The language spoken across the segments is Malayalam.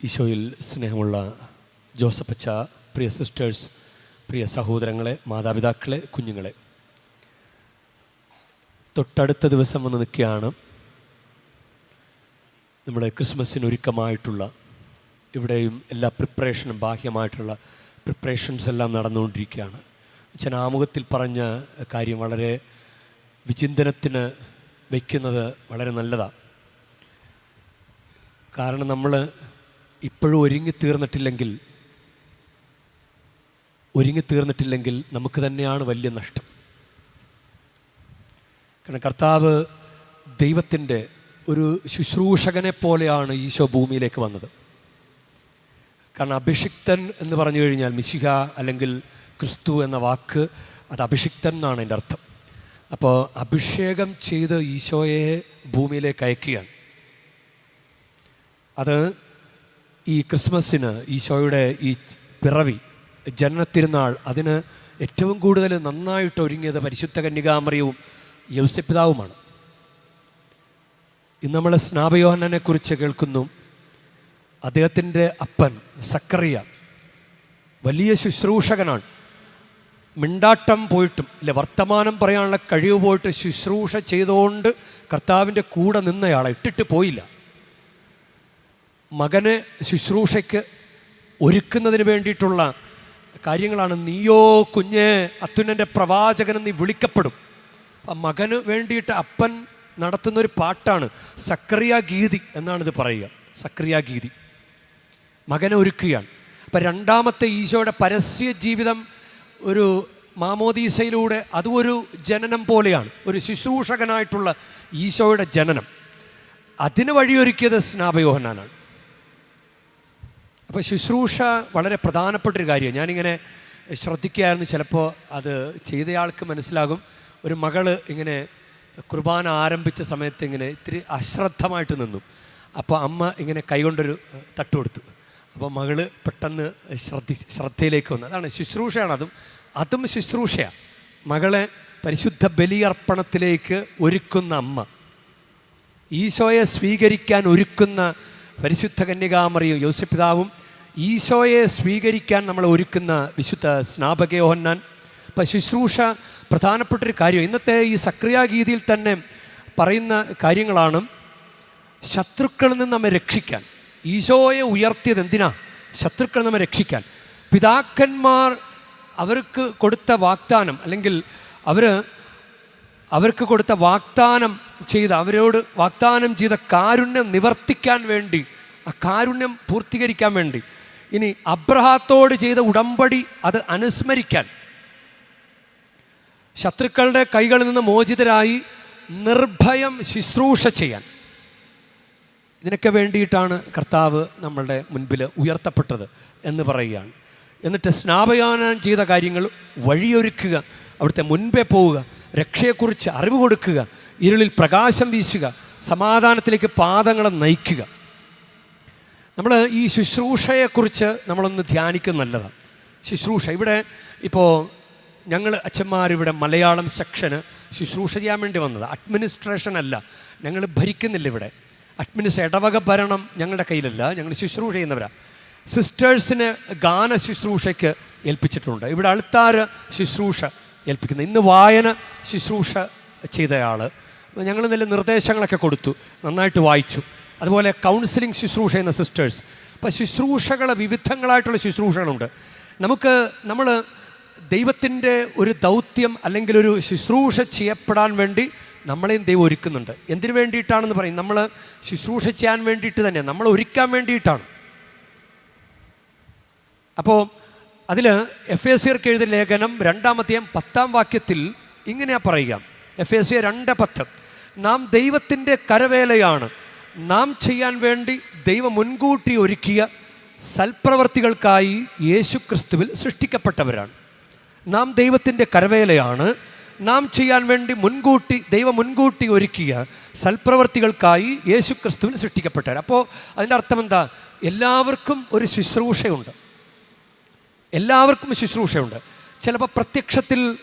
ഈശോയിൽ സ്നേഹമുള്ള ജോസഫച്ച പ്രിയ സിസ്റ്റേഴ്സ് പ്രിയ സഹോദരങ്ങളെ മാതാപിതാക്കളെ കുഞ്ഞുങ്ങളെ. തൊട്ടടുത്ത ദിവസം വന്ന് നിൽക്കുകയാണ് നമ്മുടെ ക്രിസ്മസിന് ഒരുക്കമായിട്ടുള്ള ഇവിടെയും എല്ലാ പ്രിപ്പറേഷനും ബാഹ്യമായിട്ടുള്ള പ്രിപ്പറേഷൻസ് എല്ലാം നടന്നുകൊണ്ടിരിക്കുകയാണ്. അച്ഛൻ ആമുഖത്തിൽ പറഞ്ഞ കാര്യം വളരെ വിചിന്തനത്തിന് വയ്ക്കുന്നത് വളരെ നല്ലതാണ് കാരണം നമ്മൾ ഇപ്പോഴും ഒരുങ്ങി തീർന്നിട്ടില്ലെങ്കിൽ ഒരുങ്ങി തീർന്നിട്ടില്ലെങ്കിൽ നമുക്ക് തന്നെയാണ് വലിയ നഷ്ടം. കാരണം കർത്താവ് ദൈവത്തിന്റെ ഒരു ശുശ്രൂഷകനെ പോലെയാണ് ഈശോ ഭൂമിയിലേക്ക് വന്നത്. കാരണം അഭിഷിക്തൻ എന്ന് പറഞ്ഞു കഴിഞ്ഞാൽ മിശിഹ അല്ലെങ്കിൽ ക്രിസ്തു എന്ന വാക്ക് അത് അഭിഷിക്തൻ എന്നാണ് എന്റെ അർത്ഥം. അപ്പോൾ അഭിഷേകം ചെയ്ത് ഈശോയെ ഭൂമിയിലേക്ക് അയക്കുകയാണ്. അത് ഈ ക്രിസ്മസിന് ഈശോയുടെ ഈ പിറവി ജനനത്തിരുന്നാൾ അതിന് ഏറ്റവും കൂടുതൽ നന്നായിട്ട് ഒരുങ്ങിയത് പരിശുദ്ധ കന്യകാമറിയവും യൗസപിതാവുമാണ് ഇന്ന് നമ്മൾ സ്നാപയോഹനെ കുറിച്ച് കേൾക്കുന്നു. അദ്ദേഹത്തിന്റെ അപ്പൻ സക്കറിയ വലിയ ശുശ്രൂഷകനാണ്. മിണ്ടാട്ടം പോയിട്ടും ഇല്ല വർത്തമാനം പറയാനുള്ള കഴിവ് പോയിട്ട് ശുശ്രൂഷ ചെയ്തുകൊണ്ട് കർത്താവിന്റെ കൂടെ നിന്നയാളെ ഇട്ടിട്ട് പോയില്ല. മകനെ ശുശ്രൂഷയ്ക്ക് ഒരുക്കുന്നതിന് വേണ്ടിയിട്ടുള്ള കാര്യങ്ങളാണ്. നീയോ കുഞ്ഞ് അത്യുനന്റെ പ്രവാചകൻ നീ വിളിക്കപ്പെടും. മകന് വേണ്ടിയിട്ട് അപ്പൻ നടത്തുന്നൊരു പാട്ടാണ് സക്രിയ ഗീതി എന്നാണിത് പറയുക. സക്രിയ ഗീതി. മകനെ ഒരുക്കുകയാണ്. അപ്പം രണ്ടാമത്തെ ഈശോയുടെ പരസ്യ ജീവിതം ഒരു മാമോദീസയിലൂടെ അതും ഒരു ജനനം പോലെയാണ്. ഒരു ശുശ്രൂഷകനായിട്ടുള്ള ഈശോയുടെ ജനനം. അതിന് വഴിയൊരുക്കിയത് സ്നാപയോഹനാനാണ് അപ്പോൾ ശുശ്രൂഷ വളരെ പ്രധാനപ്പെട്ടൊരു കാര്യമാണ്. ഞാനിങ്ങനെ ശ്രദ്ധിക്കുകയായിരുന്നു. ചിലപ്പോൾ അത് ചെയ്തയാൾക്ക് മനസ്സിലാകും. ഒരു മകൾ ഇങ്ങനെ കുർബാന ആരംഭിച്ച സമയത്ത് ഇങ്ങനെ ഇത്തിരി അശ്രദ്ധമായിട്ട് നിന്നു. അപ്പോൾ അമ്മ ഇങ്ങനെ കൈകൊണ്ടൊരു തട്ട് കൊടുത്തു. അപ്പോൾ മകൾ പെട്ടെന്ന് ശ്രദ്ധി ശ്രദ്ധയിലേക്ക് വന്നു. അതാണ് ശുശ്രൂഷയാണ് അതും. അതും ശുശ്രൂഷയാണ് മകളെ പരിശുദ്ധ ബലിയർപ്പണത്തിലേക്ക് ഒരുക്കുന്ന അമ്മ. ഈശോയെ സ്വീകരിക്കാൻ ഒരുക്കുന്ന പരിശുദ്ധ കന്യകാമറിയും യോസപിതാവും ഈശോയെ സ്വീകരിക്കാൻ നമ്മൾ ഒരുക്കുന്ന വിശുദ്ധ സ്നാപകയോഹന്നാൻ ഇപ്പം ശുശ്രൂഷ പ്രധാനപ്പെട്ടൊരു കാര്യം. ഇന്നത്തെ ഈ സക്രിയാഗീതിയിൽ തന്നെ പറയുന്ന കാര്യങ്ങളാണ് ശത്രുക്കളിൽ നിന്ന് നമ്മെ രക്ഷിക്കാൻ. ഈശോയെ ഉയർത്തിയത് എന്തിനാ? ശത്രുക്കളിൽ നമ്മെ രക്ഷിക്കാൻ. പിതാക്കന്മാർ അവർക്ക് കൊടുത്ത വാഗ്ദാനം അല്ലെങ്കിൽ അവർ അവർക്ക് കൊടുത്ത വാഗ്ദാനം ചെയ്ത അവരോട് വാഗ്ദാനം ചെയ്ത കാരുണ്യം നിവർത്തിക്കാൻ വേണ്ടി ആ കാരുണ്യം പൂർത്തീകരിക്കാൻ വേണ്ടി. ഇനി അബ്രഹാത്തോട് ചെയ്ത ഉടമ്പടി അത് അനുസ്മരിക്കാൻ. ശത്രുക്കളുടെ കൈകളിൽ നിന്ന് മോചിതരായി നിർഭയം ശുശ്രൂഷ ചെയ്യാൻ. ഇതിനൊക്കെ വേണ്ടിയിട്ടാണ് കർത്താവ് നമ്മളുടെ മുൻപിൽ ഉയർത്തപ്പെട്ടത് എന്ന് പറയുകയാണ്. എന്നിട്ട് സ്നാപയാനം ചെയ്ത കാര്യങ്ങൾ വഴിയൊരുക്കുക. അവിടുത്തെ മുൻപേ പോവുക രക്ഷയെക്കുറിച്ച് അറിവ് കൊടുക്കുക ഇരുളിൽ പ്രകാശം വീശുക സമാധാനത്തിലേക്ക് പാദങ്ങളെ നയിക്കുക. നമ്മൾ ഈ ശുശ്രൂഷയെക്കുറിച്ച് നമ്മളൊന്ന് ധ്യാനിക്കുന്ന നല്ലതാണ് ശുശ്രൂഷ ഇവിടെ ഇപ്പോൾ ഞങ്ങൾ അച്ഛന്മാരിവിടെ മലയാളം സെക്ഷന് ശുശ്രൂഷ ചെയ്യാൻ വേണ്ടി വന്നത്. അഡ്മിനിസ്ട്രേഷൻ അല്ല ഞങ്ങൾ ഭരിക്കുന്നില്ല ഇവിടെ. അഡ്മിനിസ് ഇടവക ഭരണം ഞങ്ങളുടെ കയ്യിലല്ല ഞങ്ങൾ ശുശ്രൂഷ ചെയ്യുന്നവരാണ് സിസ്റ്റേഴ്സിന് ഗാന ശുശ്രൂഷയ്ക്ക് ഏൽപ്പിച്ചിട്ടുണ്ട്. ഇവിടെ അൾത്താർ ശുശ്രൂഷ ഏൽപ്പിക്കുന്നത് ഇന്ന് വായന ശുശ്രൂഷ ചെയ്തയാൾ ഞങ്ങൾ നല്ല നിർദ്ദേശങ്ങളൊക്കെ കൊടുത്തു. നന്നായിട്ട് വായിച്ചു. അതുപോലെ കൗൺസിലിംഗ് ശുശ്രൂഷ എന്ന സിസ്റ്റേഴ്സ് അപ്പോൾ ശുശ്രൂഷകൾ വിവിധങ്ങളായിട്ടുള്ള ശുശ്രൂഷകളുണ്ട്. നമുക്ക് നമ്മൾ ദൈവത്തിന്റെ ഒരു ദൗത്യം അല്ലെങ്കിൽ ഒരു ശുശ്രൂഷ ചെയ്യപ്പെടാൻ വേണ്ടി നമ്മളെയും ദൈവം ഒരുക്കുന്നുണ്ട്. എന്തിനു വേണ്ടിയിട്ടാണെന്ന് പറയും? നമ്മൾ ശുശ്രൂഷ ചെയ്യാൻ വേണ്ടിയിട്ട് തന്നെ. നമ്മൾ ഒരുക്കാൻ വേണ്ടിയിട്ടാണ്. അപ്പോൾ അതിൽ എഫ് എ സിയർക്ക് എഴുതിയ ലേഖനം രണ്ടാമത്തെയും പത്താം വാക്യത്തിൽ ഇങ്ങനെയാ പറയുക. എഫ് എ സി രണ്ട് പത്ത്. നാം ദൈവത്തിന്റെ കരവേലയാണ്. നാം ചെയ്യാൻ വേണ്ടി ദൈവം മുൻകൂട്ടി ഒരുക്കിയ സൽപ്രവർത്തികൾക്കായി യേശു ക്രിസ്തുവിൽ സൃഷ്ടിക്കപ്പെട്ടവരാണ്. നാം ദൈവത്തിന്റെ കരവേലയാണ്. നാം ചെയ്യാൻ വേണ്ടി മുൻകൂട്ടി ദൈവം മുൻകൂട്ടി ഒരുക്കിയ സൽപ്രവർത്തികൾക്കായി യേശു ക്രിസ്തുവിൽ സൃഷ്ടിക്കപ്പെട്ടവർ അപ്പോൾ അതിന്റെ അർത്ഥം എന്താ? എല്ലാവർക്കും ഒരു ശുശ്രൂഷയുണ്ട്. എല്ലാവർക്കും ശുശ്രൂഷയുണ്ട്. ചിലപ്പോൾ പ്രത്യക്ഷത്തിൽ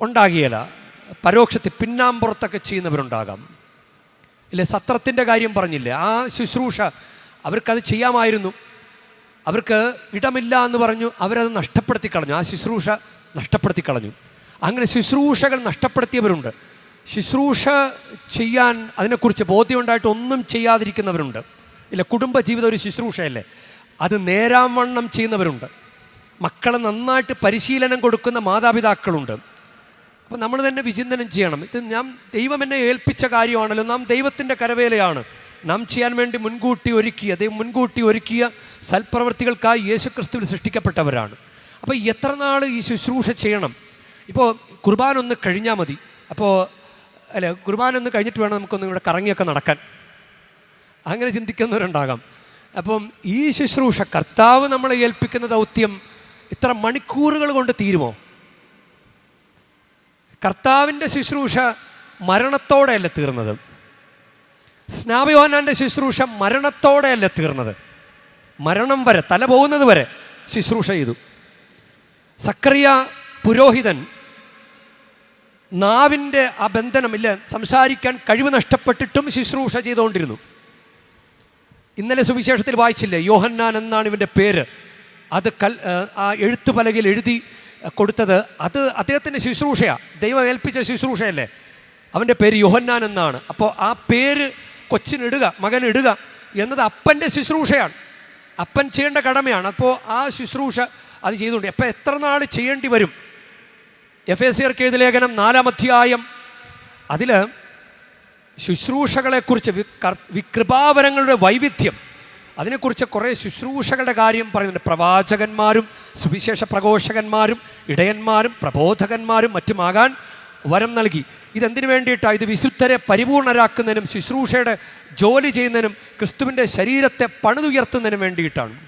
ഉണ്ടാകിയല്ല പരോക്ഷത്തിൽ പിന്നാമ്പുറത്തൊക്കെ ചെയ്യുന്നവരുണ്ടാകാം. ഇല്ല സത്രത്തിന്റെ കാര്യം പറഞ്ഞില്ലേ ആ ശുശ്രൂഷ അവർക്കത് ചെയ്യാമായിരുന്നു. അവർക്ക് ഇടമില്ല എന്ന് പറഞ്ഞു അവരത് നഷ്ടപ്പെടുത്തി കളഞ്ഞു. ആ ശുശ്രൂഷ നഷ്ടപ്പെടുത്തി കളഞ്ഞു. അങ്ങനെ ശുശ്രൂഷകൾ നഷ്ടപ്പെടുത്തിയവരുണ്ട്. ശുശ്രൂഷ ചെയ്യാൻ അതിനെക്കുറിച്ച് ബോധ്യമുണ്ടായിട്ട് ഒന്നും ചെയ്യാതിരിക്കുന്നവരുണ്ട്. ഇല്ല കുടുംബജീവിതം ഒരു ശുശ്രൂഷയല്ലേ അത് നേരാവണ്ണം ചെയ്യുന്നവരുണ്ട്. മക്കളെ നന്നായിട്ട് പരിശീലനം കൊടുക്കുന്ന മാതാപിതാക്കളുണ്ട്. അപ്പോൾ നമ്മൾ തന്നെ വിചിന്തനം ചെയ്യണം. ഇത് ഞാൻ ദൈവം എന്നെ ഏൽപ്പിച്ച കാര്യമാണല്ലോ. നാം ദൈവത്തിന്റെ കരവേലയാണ്. നാം ചെയ്യാൻ വേണ്ടി മുൻകൂട്ടി ഒരുക്കിയ ദൈവം മുൻകൂട്ടി ഒരുക്കിയ സൽപ്രവർത്തികൾക്കായി യേശു ക്രിസ്തുവിൽ സൃഷ്ടിക്കപ്പെട്ടവരാണ്. അപ്പോൾ എത്ര നാൾ ഈ ശുശ്രൂഷ ചെയ്യണം? ഇപ്പോൾ കുർബാന ഒന്ന് കഴിഞ്ഞാൽ മതി. അപ്പോൾ അല്ല കുർബാന ഒന്ന് കഴിഞ്ഞിട്ട് വേണം നമുക്കൊന്ന് ഇവിടെ കറങ്ങിയൊക്കെ നടക്കാൻ. അങ്ങനെ ചിന്തിക്കുന്നവരുണ്ടാകാം. അപ്പം ഈ ശുശ്രൂഷ കർത്താവ് നമ്മളെ ഏൽപ്പിക്കുന്ന ദൗത്യം ഇത്ര മണിക്കൂറുകൾ കൊണ്ട് തീരുമോ? കർത്താവിന്റെ ശുശ്രൂഷ മരണത്തോടെയല്ല തീർന്നത്? സ്നാപയോഹനാന്റെ ശുശ്രൂഷ മരണത്തോടെയല്ല തീർന്നത്? മരണം വരെ തല പോകുന്നത് വരെ ശുശ്രൂഷ ചെയ്തു. സക്രിയ പുരോഹിതൻ നാവിന്റെ ആ ബന്ധനം ഇല്ല സംസാരിക്കാൻ കഴിവ് നഷ്ടപ്പെട്ടിട്ടും ശുശ്രൂഷ ചെയ്തുകൊണ്ടിരുന്നു. ഇന്നലെ സുവിശേഷത്തിൽ വായിച്ചില്ലേ? യോഹന്നാൻ എന്നാണ് ഇവന്റെ പേര്. അത് കൽ ആ എഴുത്തു പലകയിൽ എഴുതി കൊടുത്തത് അത് അദ്ദേഹത്തിന്റെ ശുശ്രൂഷയാണ് ദൈവം ഏൽപ്പിച്ച ശുശ്രൂഷയല്ലേ? അവന്റെ പേര് യോഹന്നാൻ എന്നാണ്. അപ്പോൾ ആ പേര് കൊച്ചിനിടുക മകനിടുക എന്നത് അപ്പന്റെ ശുശ്രൂഷയാണ്. അപ്പൻ ചെയ്യേണ്ട കടമയാണ്. അപ്പോൾ ആ ശുശ്രൂഷ അത് ചെയ്തുകൊണ്ട് അപ്പോൾ എത്ര നാൾ ചെയ്യേണ്ടി വരും? എഫ് എ സി ആർക്ക് എഴുതിയ ലേഖനം നാലാം അധ്യായം. അതിൽ ശുശ്രൂഷകളെക്കുറിച്ച് വികൃപാവരങ്ങളുടെ വൈവിധ്യം. അതിനെക്കുറിച്ച് കുറേ ശുശ്രൂഷകളുടെ കാര്യം പറയുന്നുണ്ട്. പ്രവാചകന്മാരും സുവിശേഷ പ്രഘോഷകന്മാരും ഇടയന്മാരും പ്രബോധകന്മാരും മറ്റുമാകാൻ വരം നൽകി. ഇതെന്തിനു വേണ്ടിയിട്ടാണ് ഇത് വിശുദ്ധരെ പരിപൂർണരാക്കുന്നതിനും ശുശ്രൂഷയുടെ ജോലി ചെയ്യുന്നതിനും ക്രിസ്തുവിന്റെ ശരീരത്തെ പണിതുയർത്തുന്നതിനും വേണ്ടിയിട്ടാണ്.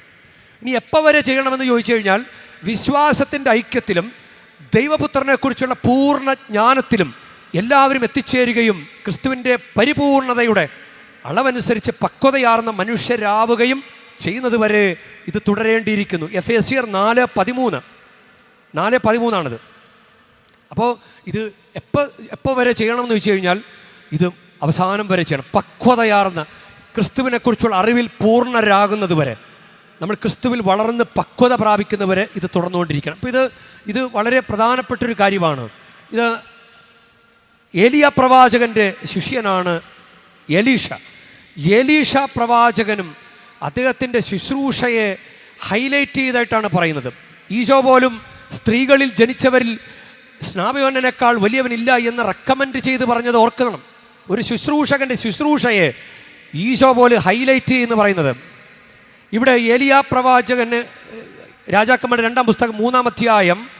ഇനി എപ്പോൾ വരെ ചെയ്യണമെന്ന് ചോദിച്ചു കഴിഞ്ഞാൽ വിശ്വാസത്തിന്റെ ഐക്യത്തിലും ദൈവപുത്രനെക്കുറിച്ചുള്ള പൂർണ ജ്ഞാനത്തിലും എല്ലാവരും എത്തിച്ചേരുകയും ക്രിസ്തുവിന്റെ പരിപൂർണതയുടെ അളവനുസരിച്ച് പക്വതയാർന്ന മനുഷ്യരാവുകയും ചെയ്യുന്നത് വരെ ഇത് തുടരേണ്ടിയിരിക്കുന്നു. എഫ് എ സിയർ നാല് പതിമൂന്ന്. നാല് പതിമൂന്നാണിത്. അപ്പോൾ ഇത് എപ്പോൾ എപ്പോൾ വരെ ചെയ്യണമെന്ന് വെച്ച് കഴിഞ്ഞാൽ ഇത് അവസാനം വരെ ചെയ്യണം. പക്വതയാർന്ന ക്രിസ്തുവിനെക്കുറിച്ചുള്ള അറിവിൽ പൂർണരാകുന്നത് വരെ. നമ്മൾ ക്രിസ്തുവിൽ വളർന്ന് പക്വത പ്രാപിക്കുന്നവരെ ഇത് തുടർന്നുകൊണ്ടിരിക്കണം. അപ്പോൾ ഇത് ഇത് വളരെ പ്രധാനപ്പെട്ടൊരു കാര്യമാണ്. ഇത് ഏലിയ പ്രവാചകന്റെ ശിഷ്യനാണ് എലീഷ. എലീഷ പ്രവാചകനും അദ്ദേഹത്തിന്റെ ശുശ്രൂഷയെ ഹൈലൈറ്റ് ചെയ്തായിട്ടാണ് പറയുന്നത്. ഈശോ പോലും സ്ത്രീകളിൽ ജനിച്ചവരിൽ സ്നാപയോനേക്കാൾ വലിയവനില്ല എന്ന് റെക്കമെൻഡ് ചെയ്ത് പറഞ്ഞത് ഓർക്കണം. ഒരു ശുശ്രൂഷകന്റെ ശുശ്രൂഷയെ ഈശോ പോലെ ഹൈലൈറ്റ് എന്ന് പറയുന്നത്. ഇവിടെ ഏലിയ പ്രവാചകന് രാജാക്കന്മാരുടെ രണ്ടാം പുസ്തകം മൂന്നാം അധ്യായം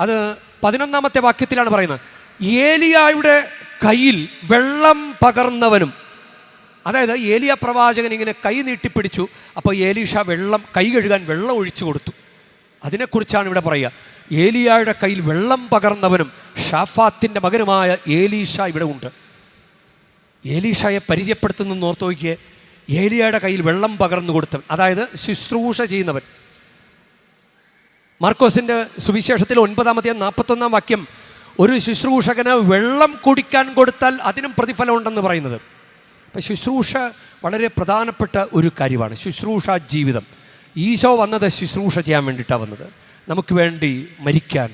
അത് പതിനൊന്നാമത്തെ വാക്യത്തിലാണ് പറയുന്നത്. ഏലിയായുടെ കയ്യിൽ വെള്ളം പകർന്നവനും അതായത് ഏലിയ പ്രവാചകൻ ഇങ്ങനെ കൈ നീട്ടിപ്പിടിച്ചു അപ്പോൾ ഏലീഷ വെള്ളം കൈ കഴുകാൻ വെള്ളം ഒഴിച്ചു കൊടുത്തു. അതിനെക്കുറിച്ചാണ് ഇവിടെ പറയുക. ഏലിയായുടെ കയ്യിൽ വെള്ളം പകർന്നവനും ഷാഫാത്തിന്റെ മകനുമായ ഏലീഷ ഇവിടെ ഉണ്ട്. ഏലീഷയെ പരിചയപ്പെടുത്തുന്ന ഓർത്ത് നോക്കിയേ ഏലിയയുടെ കയ്യിൽ വെള്ളം പകർന്നു കൊടുത്തവൻ അതായത് ശുശ്രൂഷ ചെയ്യുന്നവൻ. മാർക്കോസിന്റെ സുവിശേഷത്തിൽ ഒൻപതാമത്തെ നാൽപ്പത്തൊന്നാം വാക്യം ഒരു ശുശ്രൂഷകന് വെള്ളം കുടിക്കാൻ കൊടുത്താൽ അതിനും പ്രതിഫലമുണ്ടെന്ന് പറയുന്നത്. അപ്പം ശുശ്രൂഷ വളരെ പ്രധാനപ്പെട്ട ഒരു കാര്യമാണ്. ശുശ്രൂഷ ജീവിതം. ഈശോ വന്നത് ശുശ്രൂഷ ചെയ്യാൻ വേണ്ടിയിട്ടാണ് വന്നത്. നമുക്ക് വേണ്ടി മരിക്കാൻ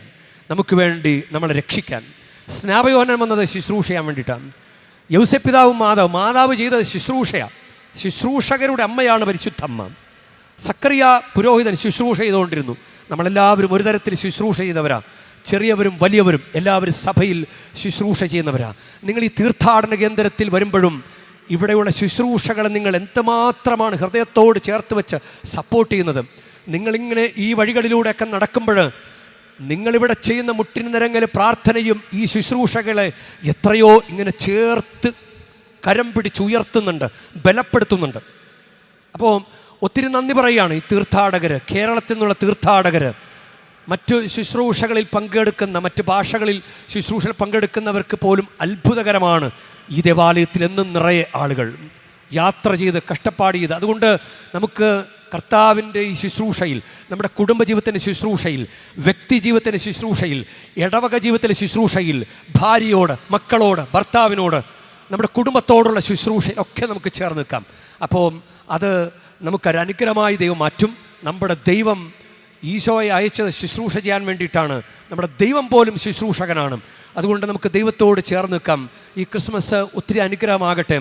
നമുക്ക് വേണ്ടി നമ്മളെ രക്ഷിക്കാൻ. സ്നാപയോഹനൻ വന്നത് ശുശ്രൂഷ ചെയ്യാൻ വേണ്ടിയിട്ടാണ് യൗസപിതാവും മാതാവ് മാതാവ് ചെയ്തത് ശുശ്രൂഷയാണ് ശുശ്രൂഷകരുടെ അമ്മയാണ് പരിശുദ്ധമ്മ സക്രിയ പുരോഹിതൻ ശുശ്രൂഷ ചെയ്തുകൊണ്ടിരുന്നു. നമ്മളെല്ലാവരും ഒരു തരത്തിൽ ശുശ്രൂഷ ചെയ്തവരാ. ചെറിയവരും വലിയവരും എല്ലാവരും സഭയിൽ ശുശ്രൂഷ ചെയ്യുന്നവരാ. നിങ്ങൾ ഈ തീർത്ഥാടന കേന്ദ്രത്തിൽ വരുമ്പോഴും ഇവിടെയുള്ള ശുശ്രൂഷകളെ നിങ്ങൾ എന്തുമാത്രമാണ് ഹൃദയത്തോട് ചേർത്ത് വെച്ച് സപ്പോർട്ട് ചെയ്യുന്നത്? നിങ്ങളിങ്ങനെ ഈ വഴികളിലൂടെയൊക്കെ നടക്കുമ്പോൾ നിങ്ങളിവിടെ ചെയ്യുന്ന മുട്ടിന് നിരങ്ങൽ പ്രാർത്ഥനയും ഈ ശുശ്രൂഷകളെ എത്രയോ ഇങ്ങനെ ചേർത്ത് കരം പിടിച്ച് ഉയർത്തുന്നുണ്ട് ബലപ്പെടുത്തുന്നുണ്ട്. അപ്പോൾ ഒത്തിരി നന്ദി പറയുകയാണ് ഈ തീർത്ഥാടകർ കേരളത്തിൽ നിന്നുള്ള തീർത്ഥാടകർ മറ്റു ശുശ്രൂഷകളിൽ പങ്കെടുക്കുന്ന മറ്റ് ഭാഷകളിൽ ശുശ്രൂഷയിൽ പങ്കെടുക്കുന്നവർക്ക് പോലും അത്ഭുതകരമാണ് ഈ ദേവാലയത്തിൽ എന്നും നിറയെ ആളുകൾ യാത്ര ചെയ്ത് കഷ്ടപ്പാട് ചെയ്ത്. അതുകൊണ്ട് നമുക്ക് കർത്താവിന്റെ ഈ ശുശ്രൂഷയിൽ നമ്മുടെ കുടുംബജീവിതത്തിന്റെ ശുശ്രൂഷയിൽ വ്യക്തി ജീവിതത്തിന്റെ ശുശ്രൂഷയിൽ ഇടവക ജീവിതത്തിന്റെ ശുശ്രൂഷയിൽ ഭാര്യയോട് മക്കളോട് ഭർത്താവിനോട് നമ്മുടെ കുടുംബത്തോടുള്ള ശുശ്രൂഷയിലൊക്കെ നമുക്ക് ചേർന്ന് നിൽക്കാം. അപ്പോൾ അത് നമുക്കൊരനുഗ്രഹമായി ദൈവം മാറ്റും. നമ്മുടെ ദൈവം ഈശോയെ അയച്ചത് ശുശ്രൂഷ ചെയ്യാൻ വേണ്ടിയിട്ടാണ്. നമ്മുടെ ദൈവം പോലും ശുശ്രൂഷകനാണ്. അതുകൊണ്ട് നമുക്ക് ദൈവത്തോട് ചേർന്ന് നിൽക്കാം. ഈ ക്രിസ്മസ് ഒത്തിരി അനുഗ്രഹമാകട്ടെ.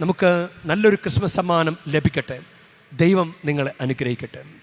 നമുക്ക് നല്ലൊരു ക്രിസ്മസ് സമ്മാനം ലഭിക്കട്ടെ. ദൈവം നിങ്ങളെ അനുഗ്രഹിക്കട്ടെ.